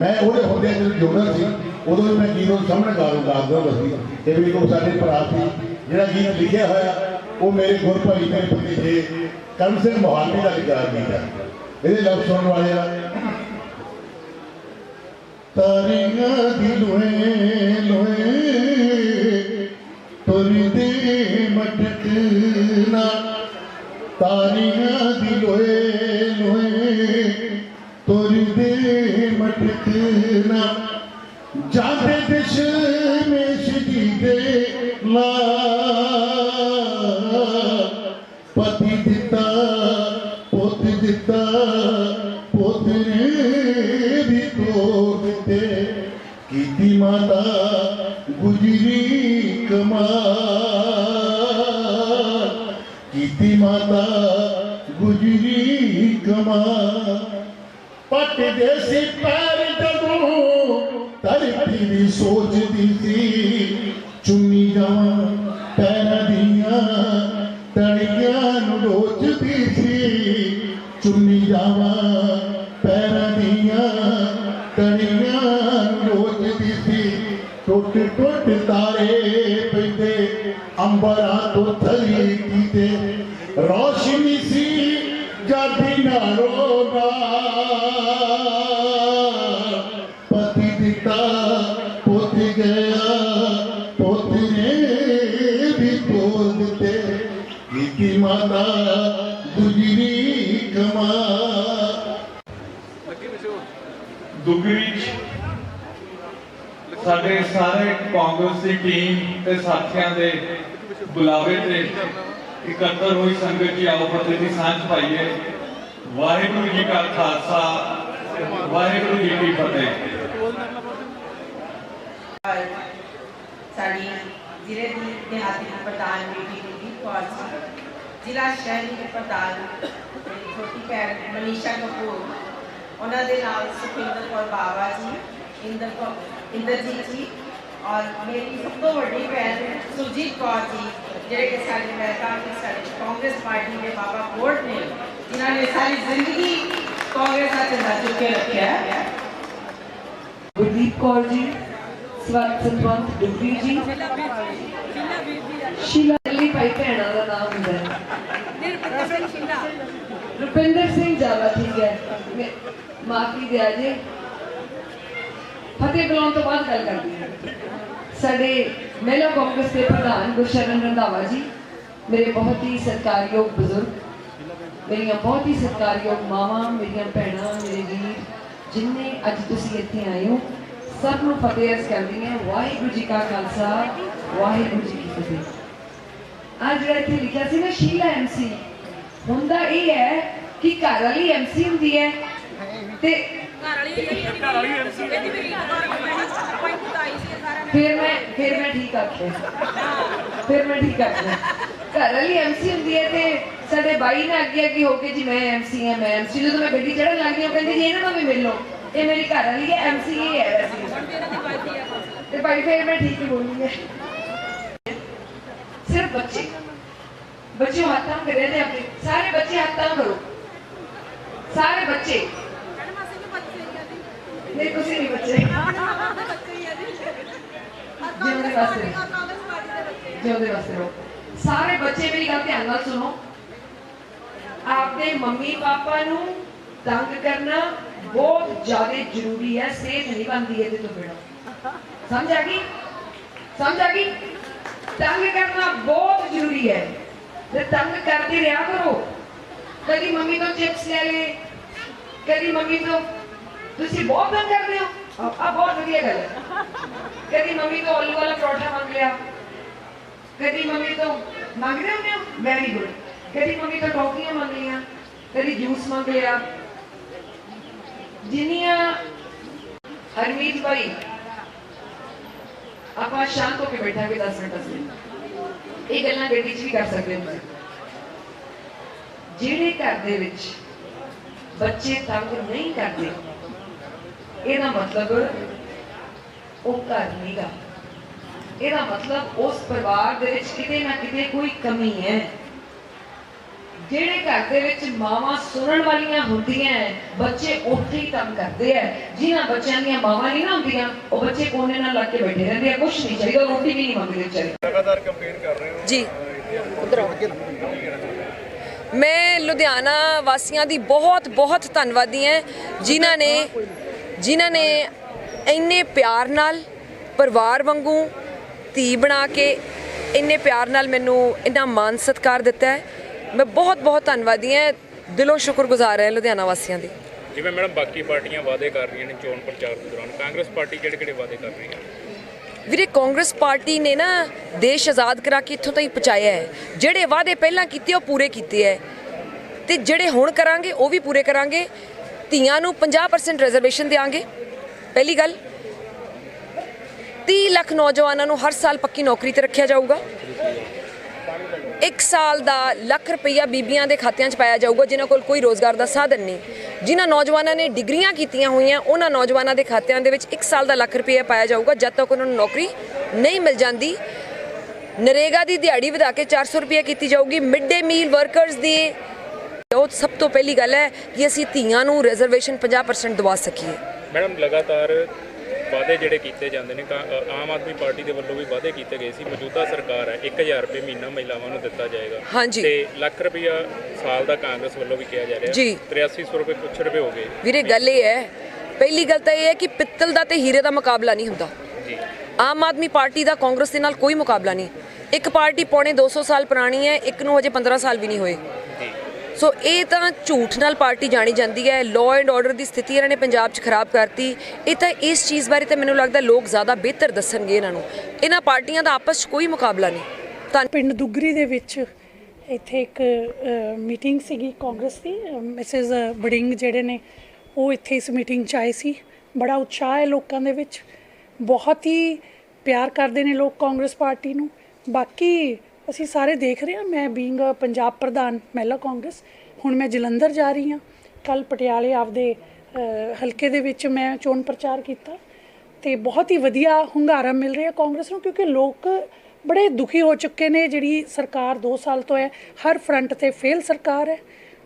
ਮੈਂ ਉਹਦੇ ਹੁੰਦੇ ਜਦੋਂ ਜੋੜਨ ਸੀ, ਉਦੋਂ ਵੀ ਮੈਂ ਗੀਤ ਨੂੰ ਸਾਹਮਣੇ ਗਾ ਗਾ ਦਿੰਦਾ ਸੀ ਇਹ ਵੀ ਕੋ ਸਾਡੇ ਭਰਾ ਸੀ, ਜਿਹੜਾ ਗੀਤ ਲਿਖਿਆ ਹੋਇਆ, ਉਹ ਮੇਰੇ ਗੁਰ ਭਾਈ ਮੇਰੇ ਭਤੀਜੇ ਕਰਮ ਸਿੰਘ ਮੋਹਾਲੀ ਦਾ ਲਿਖਿਆ ਗੀਤ ਹੈ। ਇਹਦੇ ਲਫ਼ਜ਼ ਸੁਣਨ ਵਾਲੇ ਆ। ਤਾਰੀਆਂ ਦੀ ਲੋਏ ਲੋਏ ਤੁਰਦੇ ਮਟਕਣਾ ਤਾਰੀਆਂ ਦੀ ਲੋਏ ਲੋਏ ਤੁਰਦੇ ਮਟਕਣਾ ਜਾਂਦੇ ਦਿਸ਼ ਮੇਸ਼ ਦੀ ਦੇ ਲਾ ਪਤੀ ਦਿੱਤਾ, ਪੁੱਤ ਦਿੱਤਾ, ਪੁੱਤ ਨੇ ਵੀ ਤੋੜ ਕੀਤੀ ਮਾਤਾ ਗੁਜਰੀ ਕਮਾਲ। ਕੀਤੀ ਮਾਤਾ ਗੁਜਰੀ ਕਮਾਲ। ਪੱਟ ਪੈਰ ਜਦੋਂ ਧਰਤੀ ਦੀ ਸੋਚਦੀ ਸੀ। ਚੁੰਨੀ ਜਾਵਾਂ ਪੈਰਾਂ ਦੀਆਂ ਤੜੀਆਂ ਨੂੰ ਰੋਚਦੀ ਸੀ। ਚੁੰਨੀ ਜਾਵਾਂ ਪੈਰਾਂ ਦੀਆਂ ਤੜੀਆਂ ਨੂੰ ਰੋਚਦੀ ਸੀ। ਟੁੱਟ ਟੁੱਟ ਤਾਰੇ ਪੈਂਦੇ, ਅੰਬਰਾਂ ਤੋਂ ਥਲੀ ਕੀਤੇ। ਰੋਸ਼ਨੀ ਸੀ ਜਾਦੀ ਨਾਲੋਂ ਸਾਡੇ ਸਾਰੇ ਕਾਂਗਰਸ ਦੀ ਟੀਮ ਤੇ ਸਾਥੀਆਂ ਦੇ ਬੁਲਾਵੇ ਤੇ ਇਕੱਤਰ ਹੋਈ ਸੰਗਤ ਜੀ, ਆਓ ਫਤਿਹ ਦੀ ਸਾਂਝ ਪਾਈਏ। ਵਾਹਿਗੁਰੂ ਜੀ ਕਾ ਖਾਲਸਾ, ਵਾਹਿਗੁਰੂ ਜੀ ਕੀ ਫਤਿਹ। ਸਾਡੀ ਜ਼ਿਲ੍ਹੇ ਦੀ ਦਿਹਾਤੀ ਪ੍ਰਧਾਨ ਬੇਟੀ ਗੁਰਦੀਪ ਕੌਰ ਜ਼ਿਲ੍ਹਾ ਸ਼ਹਿਰੀ ਦੇ ਪ੍ਰਧਾਨ ਛੋਟੀ ਭੈਣ ਮਨੀਸ਼ਾ ਕਪੂਰ, ਉਹਨਾਂ ਦੇ ਨਾਲ ਸੁਖਿੰਦਰ ਕੌਰ ਬਾਵਾ ਜੀ, ਇੰਦਰ ਕੌਰ ਇੰਦਰਜੀਤ ਜੀ ਔਰ ਮੇਰੀ ਸਭ ਤੋਂ ਵੱਡੀ ਭੈਣ ਸੁਰਜੀਤ ਕੌਰ ਜੀ, ਜਿਹੜੇ ਕਿ ਸਾਡੇ ਮਹਿਤਾ ਕਿ ਸਾਡੇ ਕਾਂਗਰਸ ਪਾਰਟੀ ਦੇ ਬਾਬਾ ਕੋਟ ਨੇ, ਜਿਨ੍ਹਾਂ ਨੇ ਸਾਰੀ ਜ਼ਿੰਦਗੀ ਕਾਂਗਰਸ ਦਾ ਝੰਡਾ ਚੁੱਕ ਰੱਖਿਆ ਹੈ। ਗੁਰਦੀਪ ਕੌਰ ਜੀ ਸਵਤ ਸਤਵੰਤ ਡੁੱਬੀ ਜੀ। ਸ਼ੀਲਾ ਲਈ ਭਾਈ ਭੈਣਾਂ ਦਾ ਨਾਮ ਹੁੰਦਾ ਹੈ। ਰੁਪਿੰਦਰ ਸਿੰਘ ਜਾਵਾ ਠੀਕ ਹੈ। ਮਾਫੀ ਦਿਆ ਜੇ? ਫਤਿਹ ਬੁਲਾਉਣ ਤੋਂ ਬਾਅਦ ਗੱਲ ਕਰਦੀ ਹਾਂ। ਸਾਡੇ ਮਹਿਲਾ ਕਾਂਗਰਸ ਦੇ ਪ੍ਰਧਾਨ ਗੁਰਸ਼ਰਨ ਰੰਧਾਵਾ ਜੀ, ਮੇਰੇ ਬਹੁਤ ਹੀ ਸਤਿਕਾਰਯੋਗ ਬਜ਼ੁਰਗ, ਮੇਰੀਆਂ ਬਹੁਤ ਹੀ ਸਤਿਕਾਰਯੋਗ ਮਾਵਾਂ, ਮੇਰੀਆਂ ਭੈਣਾਂ, ਮੇਰੇ ਵੀਰ, ਜਿੰਨੇ ਅੱਜ ਤੁਸੀਂ ਇੱਥੇ ਆਏ ਹੋ, ਸਭ ਨੂੰ ਫਤਿਹ ਅਰਜ਼ ਕਰਦੀ ਹਾਂ, ਵਾਹਿਗੁਰੂ ਜੀ ਕਾ ਖਾਲਸਾ, ਵਾਹਿਗੁਰੂ ਜੀ ਕੀ ਫਤਿਹ। ਅੱਜ ਜਿਹੜਾ ਇੱਥੇ ਲਿਖਿਆ ਸੀ ਨਾ, ਸ਼ੀਲਾ ਐਮਸੀ ਹੁੰਦਾ ਇਹ ਹੈ ਕਿ ਘਰ ਵਾਲੀ ਐਮਸੀ ਹੁੰਦੀ ਹੈ ਤੇ ਫਿਰ ਮੈਂ ਫਿਰ ਮੈਂ ਠੀਕ ਆਖਿਆ ਫਿਰ ਮੈਂ ਠੀਕ ਆਖਿਆ ਘਰ ਵਾਲੀ ਐਮਸੀ ਹੁੰਦੀ ਹੈ ਤੇ ਸਾਡੇ ਬਾਈ ਨੇ ਅੱਗੇ ਅੱਗੇ ਹੋ ਕੇ ਜੀ ਮੈਂ ਐਮਸੀ ਹਾਂ ਮੈਂ ਐਮਸੀ ਜਦੋਂ ਮੈਂ ਗੱਡੀ ਚੜਨ ਲੱਗ ਗਈ ਉਹ ਕਹਿੰਦੀ ਜੀ ਇਹਨਾਂ ਨੂੰ ਵੀ ਮਿਲ ਲਓ। ਇਹ ਮੇਰੀ ਘਰ ਵਾਲੀ ਹੈ ਐਮਸੀ ਹੈ ਵੈਸੇ। ਤੇ ਭਾਈ ਫਿਰ ਮੈਂ ਠੀਕ ਹੀ। ਬੋਲੂੰਗੀ ਸਿਰਫ ਬੱਚੇ। ਬੱਚੇ ਹੱਥਾਂ ਕਰੇ ਨੇ ਆਪਣੇ। ਸਾਰੇ ਬੱਚੇ ਹੱਥਾਂ ਕਰੋ। ਸਾਰੇ ਬੱਚੇ। ਨਹੀਂ ਤੁਸੀਂ ਨਹੀਂ ਬੱਚੇ ਜਿਉਂਦੇ ਵਾਸਤੇ ਜਿਉਂਦੇ ਵਾਸਤੇ ਰਹੋ ਸਾਰੇ ਬੱਚੇ ਮੇਰੀ ਗੱਲ ਧਿਆਨ ਨਾਲ ਸੁਣੋ। ਆਪਦੇ ਮੰਮੀ ਪਾਪਾ ਨੂੰ ਤੰਗ ਕਰਨਾ ਬਹੁਤ ਜ਼ਿਆਦਾ ਜ਼ਰੂਰੀ ਹੈ, ਸਿਹਤ ਨਹੀਂ ਬਣਦੀ ਇਹਦੇ ਤੋਂ ਬਿਨਾਂ। ਸਮਝ ਆ ਗਈ? ਸਮਝ ਆ ਗਈ? ਤੰਗ ਕਰਨਾ ਬਹੁਤ ਜ਼ਰੂਰੀ ਹੈ। ਤੇ ਤੰਗ ਕਰਦੇ ਰਿਹਾ ਕਰੋ, ਕਦੀ ਮੰਮੀ ਤੋਂ ਚਿਪਸ ਲੈ ਲੈ ਕਦੀ ਮੰਮੀ ਤੋਂ ਤੁਸੀਂ ਬਹੁਤ ਤੰਗ ਕਰਦੇ ਹੋ। ਆ ਬਹੁਤ ਵਧੀਆ ਗੱਲ ਹੈ। ਕਦੀ ਮੰਮੀ ਤੋਂ ਆਲੂ ਵਾਲਾ ਪਰੌਠਾ ਮੰਗ ਲਿਆ। ਕਦੀ ਮੰਮੀ ਤੋਂ ਮੰਗਦੇ ਹੁੰਦੇ ਹੋ? ਵੈਰੀ ਗੁੱਡ ਕਦੀ ਮੰਮੀ ਤੋਂ ਟੌਫੀਆਂ ਮੰਗ ਲਈਆਂ। ਕਦੀ ਜੂਸ ਮੰਗ ਲਿਆ। ਜਿੰਨੀਆਂ ਹਰਮੀਤ ਭਾਈ ਆਪਾਂ ਸ਼ਾਂਤ ਹੋ ਕੇ ਬੈਠਾਂਗੇ 10 ਮਿੰਟ ਅਸੀਂ ਇਹ ਗੱਲਾਂ ਗੱਡੀ 'ਚ ਵੀ ਕਰ ਸਕਦੇ ਹਾਂ ਜਿਹੜੇ ਘਰ ਦੇ ਵਿੱਚ ਬੱਚੇ ਤੰਗ ਨਹੀਂ ਕਰਦੇ ਇਹਦਾ ਮਤਲਬ ਉਹ ਘਰ ਨਹੀਂਗਾ ਇਹਦਾ ਮਤਲਬ ਉਸ ਪਰਿਵਾਰ ਦੇ ਵਿੱਚ ਕਿਤੇ ਨਾ ਕਿਤੇ ਕੋਈ ਕਮੀ ਹੈ। ਜਿਹੜੇ ਘਰ ਦੇ ਵਿੱਚ ਮਾਵਾਂ ਸੁਣਨ ਵਾਲੀਆਂ ਹੁੰਦੀਆਂ ਹੈ, ਬੱਚੇ ਉੱਥੇ ਹੀ ਕੰਮ ਕਰਦੇ ਆ ਜਿਨ੍ਹਾਂ ਬੱਚਿਆਂ ਦੀਆਂ ਮਾਵਾਂ ਨਹੀਂ ਨਾ ਹੁੰਦੀਆਂ ਉਹ ਬੱਚੇ ਕੋਨੇ ਨਾਲ ਲੱਗ ਕੇ ਬੈਠੇ ਰਹਿੰਦੇ ਆ ਕੁਛ ਨਹੀਂ ਚਾਹੀਦਾ ਰੋਟੀ ਵੀ ਨਹੀਂ ਮੰਗਦੇ ਵਿਚਾਰੇ। ਜੀ। ਮੈਂ ਲੁਧਿਆਣਾ ਵਾਸੀਆਂ ਦੀ ਬਹੁਤ ਬਹੁਤ ਧੰਨਵਾਦੀ ਹਾਂ ਜਿਨ੍ਹਾਂ ਨੇ ਜਿਨ੍ਹਾਂ ਨੇ ਇੰਨੇ ਪਿਆਰ ਨਾਲ ਪਰਿਵਾਰ ਵਾਂਗੂ ਧੀ ਬਣਾ ਕੇ ਇੰਨੇ ਪਿਆਰ ਨਾਲ ਮੈਨੂੰ ਇੰਨਾ ਮਾਨ ਸਤਿਕਾਰ ਦਿੱਤਾ ਹੈ। ਮੈਂ ਬਹੁਤ ਬਹੁਤ ਧੰਨਵਾਦੀ ਹਾਂ। ਦਿਲੋਂ ਸ਼ੁਕਰਗੁਜ਼ਾਰ ਹਾਂ ਲੁਧਿਆਣਾ ਵਾਸੀਆਂ ਦੀ। ਜਿਵੇਂ ਮੈਡਮ ਬਾਕੀ ਪਾਰਟੀਆਂ ਵਾਅਦੇ ਕਰ ਰਹੀਆਂ ਨੇ ਚੋਣ ਪ੍ਰਚਾਰ ਦੇ ਦੌਰਾਨ। ਕਾਂਗਰਸ ਪਾਰਟੀ ਕਿਹੜੇ ਕਿਹੜੇ ਵਾਅਦੇ ਕਰ ਰਹੀ ਹੈ? ਵੀਰੇ ਕਾਂਗਰਸ ਪਾਰਟੀ ਨੇ ਨਾ ਦੇਸ਼ ਆਜ਼ਾਦ ਕਰਾ ਕੇ ਇੱਥੋਂ ਤਾਈਂ ਪਹੁੰਚਾਇਆ ਹੈ। ਜਿਹੜੇ ਵਾਅਦੇ ਪਹਿਲਾਂ ਕੀਤੇ ਉਹ ਪੂਰੇ ਕੀਤੇ ਹੈ। ਤੇ ਜਿਹੜੇ ਹੁਣ ਕਰਾਂਗੇ ਉਹ ਵੀ ਪੂਰੇ ਕਰਾਂਗੇ। ਧੀਆਂ ਨੂੰ 50% ਰਿਜ਼ਰਵੇਸ਼ਨ ਦੇਵਾਂਗੇ ਪਹਿਲੀ ਗੱਲ 30 ਲੱਖ ਨੌਜਵਾਨਾਂ ਨੂੰ ਹਰ ਸਾਲ ਪੱਕੀ ਨੌਕਰੀ ਤੇ ਰੱਖਿਆ ਜਾਊਗਾ। ਇੱਕ ਸਾਲ ਦਾ ਲੱਖ ਰੁਪਈਆ ਬੀਬੀਆਂ ਦੇ ਖਾਤਿਆਂ 'ਚ ਪਾਇਆ ਜਾਊਗਾ, ਜਿਨ੍ਹਾਂ ਕੋਲ ਕੋਈ ਰੋਜ਼ਗਾਰ ਦਾ ਸਾਧਨ ਨਹੀਂ। ਜਿਨ੍ਹਾਂ ਨੌਜਵਾਨਾਂ ਨੇ ਡਿਗਰੀਆਂ ਕੀਤੀਆਂ ਹੋਈਆਂ, ਉਹਨਾਂ ਨੌਜਵਾਨਾਂ ਦੇ ਖਾਤਿਆਂ ਦੇ ਵਿੱਚ ਇੱਕ ਸਾਲ ਦਾ ਲੱਖ ਰੁਪਈਆ ਪਾਇਆ ਜਾਊਗਾ, ਜਦ ਤੱਕ ਉਹਨਾਂ ਨੂੰ ਨੌਕਰੀ ਨਹੀਂ ਮਿਲ ਜਾਂਦੀ। ਨਰੇਗਾ ਦੀ ਦਿਹਾੜੀ ਵਧਾ ਕੇ 400 ਰੁਪਏ ਕੀਤੀ ਜਾਊਗੀ। ਮਿਡ ਡੇ ਮੀਲ ਵਰਕਰਸ ਦੀ ਉਹ ਸਭ ਤੋਂ ਪਹਿਲੀ ਗੱਲ ਹੈ ਕਿ ਅਸੀਂ ਧੀਆਂ ਨੂੰ ਰਿਜ਼ਰਵੇਸ਼ਨ 50% ਦਵਾ ਸਕੀਏ। ਮੈਡਮ ਲਗਾਤਾਰ ਵਾਅਦੇ ਜਿਹੜੇ ਕੀਤੇ ਜਾਂਦੇ ਨੇ ਆਮ ਆਦਮੀ ਪਾਰਟੀ ਦੇ ਵੱਲੋਂ ਵੀ ਵਾਅਦੇ ਕੀਤੇ ਗਏ ਸੀ। ਮੌਜੂਦਾ ਸਰਕਾਰ ਹੈ 1000 ਰੁਪਏ ਮਹੀਨਾ ਮਹਿਲਾਵਾਂ ਨੂੰ ਦਿੱਤਾ ਜਾਏਗਾ। ਤੇ ਲੱਖ ਰੁਪਇਆ ਸਾਲ ਦਾ ਕਾਂਗਰਸ ਵੱਲੋਂ ਵੀ ਕਿਹਾ ਜਾ ਰਿਹਾ। ਜੀ। 8300 ਰੁਪਏ ਕੁਛ ਰੁਪਏ ਹੋ ਗਏ। ਵੀਰੇ ਗੱਲ ਇਹ ਹੈ ਪਹਿਲੀ ਗੱਲ ਤਾਂ ਇਹ ਹੈ ਕਿ ਪਿੱਤਲ ਦਾ ਤੇ ਹੀਰੇ ਦਾ ਮੁਕਾਬਲਾ ਨਹੀਂ ਹੁੰਦਾ। ਆਮ ਆਦਮੀ ਪਾਰਟੀ ਦਾ ਕਾਂਗਰਸ ਦੇ ਨਾਲ ਕੋਈ ਮੁਕਾਬਲਾ ਨਹੀਂ। ਇੱਕ ਪਾਰਟੀ ਪੌਣੇ 200 ਸਾਲ ਪੁਰਾਣੀ ਹੈ ਇੱਕ ਨੂੰ ਹਜੇ 15 ਸਾਲ ਵੀ ਨਹੀਂ ਹੋਏ। ਸੋ ਇਹ ਤਾਂ ਝੂਠ ਨਾਲ ਪਾਰਟੀ ਜਾਣੀ ਜਾਂਦੀ ਹੈ। ਲਾਅ ਐਂਡ ਆਰਡਰ ਦੀ ਸਥਿਤੀ ਇਹਨਾਂ ਨੇ ਪੰਜਾਬ 'ਚ ਖਰਾਬ ਕਰਤੀ। ਇਹ ਤਾਂ ਇਸ ਚੀਜ਼ ਬਾਰੇ ਤਾਂ ਮੈਨੂੰ ਲੱਗਦਾ ਲੋਕ ਜ਼ਿਆਦਾ ਬਿਹਤਰ ਦੱਸਣਗੇ ਇਹਨਾਂ ਨੂੰ। ਇਹਨਾਂ ਪਾਰਟੀਆਂ ਦਾ ਆਪਸ 'ਚ ਕੋਈ ਮੁਕਾਬਲਾ ਨਹੀਂ। ਤਾਂ ਪਿੰਡ ਦੁੱਗਰੀ ਦੇ ਵਿੱਚ ਇੱਥੇ ਇੱਕ ਮੀਟਿੰਗ ਸੀਗੀ ਕਾਂਗਰਸ ਦੀ। ਮਿਸਿਸ ਬੜਿੰਗ ਜਿਹੜੇ ਨੇ, ਉਹ ਇੱਥੇ ਇਸ ਮੀਟਿੰਗ 'ਚ ਆਏ ਸੀ। ਬੜਾ ਉਤਸ਼ਾਹ ਹੈ ਲੋਕਾਂ ਦੇ ਵਿੱਚ। ਬਹੁਤ ਹੀ ਪਿਆਰ ਕਰਦੇ ਨੇ ਲੋਕ ਕਾਂਗਰਸ ਪਾਰਟੀ ਨੂੰ। ਬਾਕੀ ਅਸੀਂ ਸਾਰੇ ਦੇਖ ਰਹੇ ਹਾਂ, ਮੈਂ ਬੀਇੰਗ ਪੰਜਾਬ ਪ੍ਰਧਾਨ, ਮਹਿਲਾ ਕਾਂਗਰਸ, ਹੁਣ ਮੈਂ ਜਲੰਧਰ ਜਾ ਰਹੀ ਹਾਂ। ਕੱਲ ਪਟਿਆਲੇ ਆਪਦੇ ਹਲਕੇ ਦੇ ਵਿੱਚ ਮੈਂ ਚੋਣ ਪ੍ਰਚਾਰ ਕੀਤਾ ਤੇ ਬਹੁਤ ਹੀ ਵਧੀਆ ਹੁੰਗਾਰਾ ਮਿਲ ਰਿਹਾ ਕਾਂਗਰਸ ਨੂੰ ਕਿਉਂਕਿ ਲੋਕ ਬੜੇ ਦੁਖੀ ਹੋ ਚੁੱਕੇ ਨੇ, ਜਿਹੜੀ ਸਰਕਾਰ 2 ਸਾਲ ਤੋਂ ਹੈ, ਹਰ ਫਰੰਟ ਤੇ ਫੇਲ ਸਰਕਾਰ ਹੈ।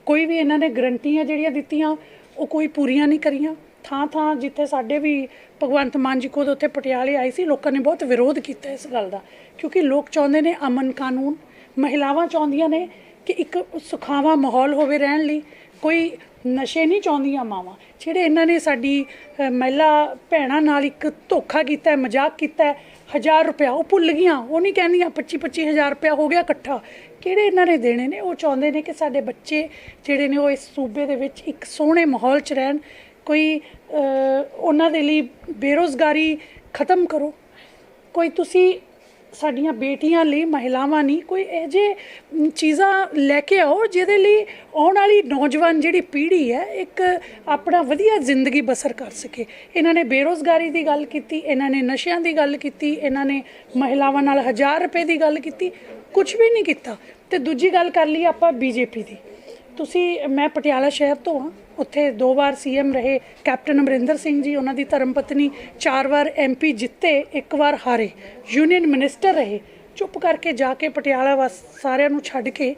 ਕੋਈ ਵੀ ਇਹਨਾਂ ਨੇ ਗਰੰਟੀਆਂ ਜਿਹੜੀਆਂ ਦਿੱਤੀਆਂ, ਉਹ ਕੋਈ ਪੂਰੀਆਂ ਨਹੀਂ ਕਰੀਆਂ। ਥਾਂ ਥਾਂ ਜਿੱਥੇ ਸਾਡੇ ਵੀ ਭਗਵੰਤ ਮਾਨ ਜੀ ਖੁਦ ਉੱਥੇ ਪਟਿਆਲੇ ਆਏ ਸੀ, ਲੋਕਾਂ ਨੇ ਬਹੁਤ ਵਿਰੋਧ ਕੀਤਾ ਇਸ ਗੱਲ ਦਾ, ਕਿਉਂਕਿ ਲੋਕ ਚਾਹੁੰਦੇ ਨੇ ਅਮਨ ਕਾਨੂੰਨ, ਮਹਿਲਾਵਾਂ ਚਾਹੁੰਦੀਆਂ ਨੇ ਕਿ ਇੱਕ ਸੁਖਾਵਾਂ ਮਾਹੌਲ ਹੋਵੇ ਰਹਿਣ ਲਈ, ਕੋਈ ਨਸ਼ੇ ਨਹੀਂ ਚਾਹੁੰਦੀਆਂ ਮਾਵਾਂ, ਜਿਹੜੇ ਇਹਨਾਂ ਨੇ ਸਾਡੀ ਮਹਿਲਾ ਭੈਣਾਂ ਨਾਲ ਇੱਕ ਧੋਖਾ ਕੀਤਾ, ਮਜ਼ਾਕ ਕੀਤਾ ਹੈ ਹਜ਼ਾਰ ਰੁਪਇਆ ਉਹ ਭੁੱਲ ਗਈਆਂ, ਉਹ ਨਹੀਂ ਕਹਿੰਦੀਆਂ 25 25 ਹਜ਼ਾਰ ਰੁਪਇਆ ਹੋ ਗਿਆ ਇਕੱਠਾ, ਕਿਹੜੇ ਇਹਨਾਂ ਨੇ ਦੇਣੇ ਨੇ? ਉਹ ਚਾਹੁੰਦੇ ਨੇ ਕਿ ਸਾਡੇ ਬੱਚੇ ਜਿਹੜੇ ਨੇ ਉਹ ਇਸ ਸੂਬੇ ਦੇ ਵਿੱਚ ਇੱਕ ਸੋਹਣੇ ਮਾਹੌਲ 'ਚ ਰਹਿਣ ਕੋਈ ਉਹਨਾਂ ਦੇ ਲਈ ਬੇਰੋਜ਼ਗਾਰੀ ਖਤਮ ਕਰੋ। ਕੋਈ ਤੁਸੀਂ ਸਾਡੀਆਂ ਬੇਟੀਆਂ ਲਈ, ਮਹਿਲਾਵਾਂ ਨਹੀਂ, ਕੋਈ ਇਹ ਜੇ ਚੀਜ਼ਾਂ ਲੈ ਕੇ ਆਓ ਜਿਹਦੇ ਲਈ ਆਉਣ ਵਾਲੀ ਨੌਜਵਾਨ ਜਿਹੜੀ ਪੀੜ੍ਹੀ ਹੈ, ਇੱਕ ਆਪਣਾ ਵਧੀਆ ਜ਼ਿੰਦਗੀ ਬਸਰ ਕਰ ਸਕੇ। ਇਹਨਾਂ ਨੇ ਬੇਰੋਜ਼ਗਾਰੀ ਦੀ ਗੱਲ ਕੀਤੀ, ਇਹਨਾਂ ਨੇ ਨਸ਼ਿਆਂ ਦੀ ਗੱਲ ਕੀਤੀ, ਇਹਨਾਂ ਨੇ ਮਹਿਲਾਵਾਂ ਨਾਲ 1000 ਰੁਪਏ ਦੀ ਗੱਲ ਕੀਤੀ ਕੁਝ ਵੀ ਨਹੀਂ ਕੀਤਾ। ਤੇ ਦੂਜੀ ਗੱਲ ਕਰ ਲਈ ਆਪਾਂ ਬੀਜੇਪੀ ਦੀ। ਤੁਸੀਂ, ਮੈਂ ਪਟਿਆਲਾ ਸ਼ਹਿਰ ਤੋਂ ਹਾਂ। ਉੱਥੇ ਦੋ ਵਾਰ ਸੀਐਮ ਰਹੇ ਕੈਪਟਨ ਅਮਰਿੰਦਰ ਸਿੰਘ ਜੀ, ਉਹਨਾਂ ਦੀ ਧਰਮ ਪਤਨੀ ਚਾਰ ਵਾਰ ਐਮਪੀ ਜਿੱਤੇ, ਇੱਕ ਵਾਰ ਹਾਰੇ। ਯੂਨੀਅਨ ਮਿਨਿਸਟਰ ਰਹੇ। ਚੁੱਪ ਕਰਕੇ ਜਾ ਕੇ ਪਟਿਆਲਾ ਵਾਸ, ਸਾਰਿਆਂ ਨੂੰ ਛੱਡ ਕੇ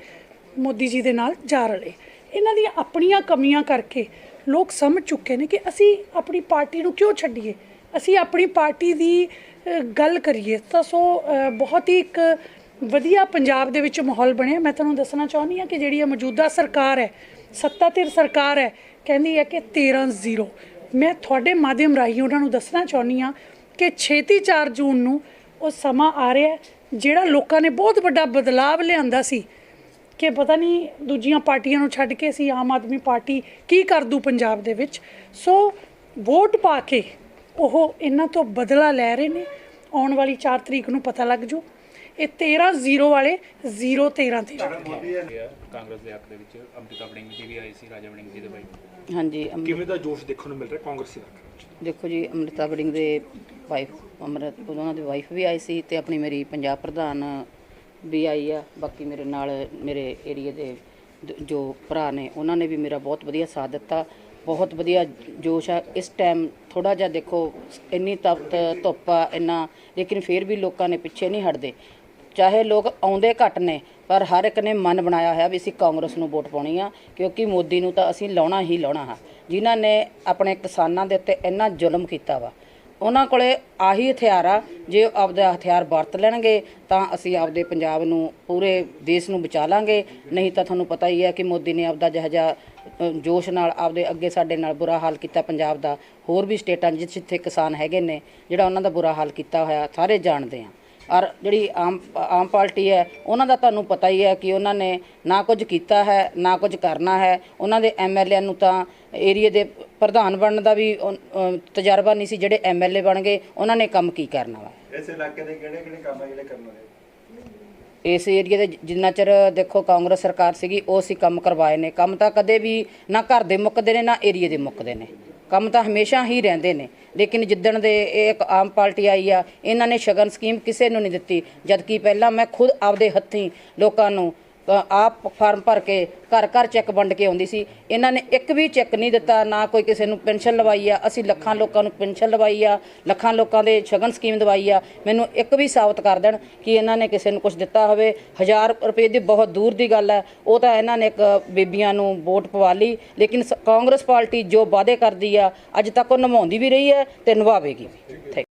ਮੋਦੀ ਜੀ ਦੇ ਨਾਲ ਜਾ ਰਲੇ। ਇਹਨਾਂ ਦੀਆਂ ਆਪਣੀਆਂ ਕਮੀਆਂ ਕਰਕੇ ਲੋਕ ਸਮਝ ਚੁੱਕੇ ਨੇ ਕਿ ਅਸੀਂ ਆਪਣੀ ਪਾਰਟੀ ਨੂੰ ਕਿਉਂ ਛੱਡੀਏ? ਅਸੀਂ ਆਪਣੀ ਪਾਰਟੀ ਦੀ ਗੱਲ ਕਰੀਏ ਤਾਂ ਸੋ ਬਹੁਤ ਹੀ ਇੱਕ ਵਧੀਆ ਪੰਜਾਬ ਦੇ ਵਿੱਚ ਮਾਹੌਲ ਬਣਿਆ। ਮੈਂ ਤੁਹਾਨੂੰ ਦੱਸਣਾ ਚਾਹੁੰਦੀ ਹਾਂ ਕਿ ਜਿਹੜੀ ਇਹ ਮੌਜੂਦਾ ਸਰਕਾਰ ਹੈ ਸੱਤਾ ਧਿਰ ਸਰਕਾਰ ਹੈ, ਕਹਿੰਦੀ ਹੈ ਕਿ 13-0 ਮੈਂ ਤੁਹਾਡੇ ਮਾਧਿਅਮ ਰਾਹੀਂ ਉਹਨਾਂ ਨੂੰ ਦੱਸਣਾ ਚਾਹੁੰਦੀ ਹਾਂ ਕਿ ਛੇਤੀ 4 ਜੂਨ ਨੂੰ ਉਹ ਸਮਾਂ ਆ ਰਿਹਾ ਜਿਹੜਾ ਲੋਕਾਂ ਨੇ ਬਹੁਤ ਵੱਡਾ ਬਦਲਾਵ ਲਿਆਂਦਾ ਸੀ ਕਿ ਪਤਾ ਨਹੀਂ ਦੂਜੀਆਂ ਪਾਰਟੀਆਂ ਨੂੰ ਛੱਡ ਕੇ ਅਸੀਂ ਆਮ ਆਦਮੀ ਪਾਰਟੀ ਕੀ ਕਰ ਦੂ ਪੰਜਾਬ ਦੇ ਵਿੱਚ। ਸੋ ਵੋਟ ਪਾ ਕੇ ਉਹ ਇਹਨਾਂ ਤੋਂ ਬਦਲਾ ਲੈ ਰਹੇ ਨੇ। ਆਉਣ ਵਾਲੀ 4 ਤਰੀਕ ਨੂੰ ਪਤਾ ਲੱਗ ਜੂ। ਇਹ 13 0 ਵਾਲੇ 0 13 ਤੇ। ਜਾਣਗੇ ਗਿਆ ਕਾਂਗਰਸ ਦੇ ਹੱਕ ਦੇ ਵਿੱਚ ਅੰਮ੍ਰਿਤਾ ਵੜਿੰਗ ਜੀ ਵੀ ਆਈ ਸੀ ਰਾਜਾ ਵੜਿੰਗ ਜੀ ਦੇ ਬਾਈ ਹਾਂਜੀ ਕਿਵੇਂ ਦਾ ਜੋਸ਼ ਦੇਖਣ ਨੂੰ ਮਿਲ ਰਿਹਾ ਕਾਂਗਰਸੀ ਵਿੱਚ? ਦੇਖੋ ਜੀ ਅੰਮ੍ਰਿਤਾ ਬੜਿੰਗ ਦੇ ਵਾਈਫ ਅੰਮ੍ਰਿਤ ਉਹਨਾਂ ਦੀ ਵਾਈਫ ਵੀ ਆਈ ਸੀ ਤੇ ਆਪਣੀ ਮੇਰੀ ਪੰਜਾਬ ਪ੍ਰਧਾਨ ਵੀ ਆਈ ਆ। ਬਾਕੀ ਮੇਰੇ ਨਾਲ ਮੇਰੇ ਏਰੀਆ ਦੇ ਦ- ਜੋ ਭਰਾ ਨੇ ਉਹਨਾਂ ਨੇ ਵੀ ਮੇਰਾ ਬਹੁਤ ਵਧੀਆ ਸਾਥ ਦਿੱਤਾ। ਬਹੁਤ ਵਧੀਆ ਜੋਸ਼ ਆ। ਇਸ ਟਾਈਮ ਥੋੜਾ ਜਿਹਾ ਦੇਖੋ ਇੰਨੀ ਤਪਤ ਧੁੱਪ ਆ ਇੰਨਾ ਲੇਕਿਨ ਫਿਰ ਵੀ ਲੋਕਾਂ ਨੇ ਪਿੱਛੇ ਨਹੀਂ ਹਟਦੇ। ਚਾਹੇ ਲੋਕ ਆਉਂਦੇ ਘੱਟ ਨੇ, ਪਰ ਹਰ ਇੱਕ ਨੇ ਮਨ ਬਣਾਇਆ ਹੋਇਆ ਵੀ ਅਸੀਂ ਕਾਂਗਰਸ ਨੂੰ ਵੋਟ ਪਾਉਣੀ ਆ, ਕਿਉਂਕਿ ਮੋਦੀ ਨੂੰ ਤਾਂ ਅਸੀਂ ਲਾਉਣਾ ਹੀ ਲਾਉਣਾ ਹੈ ਜਿਨ੍ਹਾਂ ਨੇ ਆਪਣੇ ਕਿਸਾਨਾਂ ਦੇ ਉੱਤੇ ਇੰਨਾ ਜ਼ੁਲਮ ਕੀਤਾ ਵਾ। ਉਹਨਾਂ ਕੋਲੇ ਆਹੀ ਹਥਿਆਰ ਆ, ਜੇ ਉਹ ਆਪਦਾ ਹਥਿਆਰ ਵਰਤ ਲੈਣਗੇ, ਤਾਂ ਅਸੀਂ ਆਪਦੇ ਪੰਜਾਬ ਨੂੰ, ਪੂਰੇ ਦੇਸ਼ ਨੂੰ ਬਚਾ ਲਾਂਗੇ। ਨਹੀਂ ਤਾਂ ਤੁਹਾਨੂੰ ਪਤਾ ਹੀ ਹੈ ਕਿ ਮੋਦੀ ਨੇ ਆਪਦਾ ਜਿਹੋ ਜਿਹਾ ਜੋਸ਼ ਨਾਲ ਆਪਦੇ ਅੱਗੇ ਸਾਡੇ ਨਾਲ ਬੁਰਾ ਹਾਲ ਕੀਤਾ ਪੰਜਾਬ ਦਾ। ਹੋਰ ਵੀ ਸਟੇਟਾਂ 'ਚ ਜਿੱਥੇ ਕਿਸਾਨ ਹੈਗੇ ਨੇ, ਜਿਹੜਾ ਉਹਨਾਂ ਦਾ ਬੁਰਾ ਹਾਲ ਕੀਤਾ ਹੋਇਆ, ਸਾਰੇ ਜਾਣਦੇ ਆ। ਔਰ ਜਿਹੜੀ ਆਮ ਆਮ ਪਾਰਟੀ ਹੈ ਉਹਨਾਂ ਦਾ ਤੁਹਾਨੂੰ ਪਤਾ ਹੀ ਹੈ ਕਿ ਉਹਨਾਂ ਨੇ ਨਾ ਕੁਝ ਕੀਤਾ ਹੈ ਨਾ ਕੁਝ ਕਰਨਾ ਹੈ। ਉਹਨਾਂ ਦੇ ਐਮਐਲਏ ਨੂੰ ਤਾਂ ਏਰੀਏ ਦੇ ਪ੍ਰਧਾਨ ਬਣਨ ਦਾ ਵੀ ਤਜਰਬਾ ਨਹੀਂ ਸੀ ਜਿਹੜੇ ਐਮਐਲਏ ਬਣ ਗਏ। ਉਹਨਾਂ ਨੇ ਕੰਮ ਕੀ ਕਰਨਾ ਵਾ? ਇਸ ਇਲਾਕੇ ਦੇ ਕਿਹੜੇ ਕਿਹੜੇ ਕੰਮ ਆ ਜਿਹੜੇ ਕਰਨੇ ਨੇ ਇਸ ਏਰੀਏ ਦੇ ਜਿੰਨਾ ਚਿਰ ਦੇਖੋ ਕਾਂਗਰਸ ਸਰਕਾਰ ਸੀਗੀ ਉਹ ਸੀ ਕੰਮ ਕਰਵਾਏ ਨੇ। ਕੰਮ ਤਾਂ ਕਦੇ ਵੀ ਨਾ ਘਰ ਦੇ ਮੁੱਕਦੇ ਨੇ ਨਾ ਏਰੀਏ ਦੇ ਮੁੱਕਦੇ ਨੇ। ਕੰਮ ਤਾਂ ਹਮੇਸ਼ਾ ਹੀ ਰਹਿੰਦੇ ਨੇ। ਲੇਕਿਨ ਜਿੱਦਣ ਦੇ ਇਹ ਇੱਕ ਆਮ ਪਾਰਟੀ ਆਈ ਆ, ਇਹਨਾਂ ਨੇ ਸ਼ਗਨ ਸਕੀਮ ਕਿਸੇ ਨੂੰ ਨਹੀਂ ਦਿੱਤੀ। ਜਦਕਿ ਪਹਿਲਾਂ ਮੈਂ ਖੁਦ ਆਪਦੇ ਹੱਥੀਂ ਲੋਕਾਂ ਨੂੰ ਆਪ ਫਾਰਮ ਭਰ ਕੇ ਘਰ ਘਰ ਚੈੱਕ ਵੰਡ ਕੇ ਆਉਂਦੀ ਸੀ। ਇਹਨਾਂ ਨੇ ਇੱਕ ਵੀ ਚੈੱਕ ਨਹੀਂ ਦਿੱਤਾ, ਨਾ ਕੋਈ ਕਿਸੇ ਨੂੰ ਪੈਨਸ਼ਨ ਲਵਾਈ ਆ। ਅਸੀਂ ਲੱਖਾਂ ਲੋਕਾਂ ਨੂੰ ਪੈਨਸ਼ਨ ਲਵਾਈ ਆ, ਲੱਖਾਂ ਲੋਕਾਂ ਦੇ ਸ਼ਗਨ ਸਕੀਮ ਦਵਾਈ ਆ। ਮੈਨੂੰ ਇੱਕ ਵੀ ਸਾਬਤ ਕਰ ਦੇਣ ਕਿ ਇਹਨਾਂ ਨੇ ਕਿਸੇ ਨੂੰ ਕੁਝ ਦਿੱਤਾ ਹੋਵੇ। ਹਜ਼ਾਰ ਰੁਪਏ ਦੀ ਬਹੁਤ ਦੂਰ ਦੀ ਗੱਲ ਹੈ। ਉਹ ਤਾਂ ਇਹਨਾਂ ਨੇ ਇੱਕ ਬੀਬੀਆਂ ਨੂੰ ਵੋਟ ਪਵਾ ਲਈ। ਲੇਕਿਨ ਸ- ਕਾਂਗਰਸ ਪਾਰਟੀ ਜੋ ਵਾਅਦੇ ਕਰਦੀ ਆ, ਅੱਜ ਤੱਕ ਉਹ ਨਿਭਾਉਂਦੀ ਵੀ ਰਹੀ ਹੈ ਤੇ ਨਿਭਾਵੇਗੀ ਵੀ। ਥੈਂਕ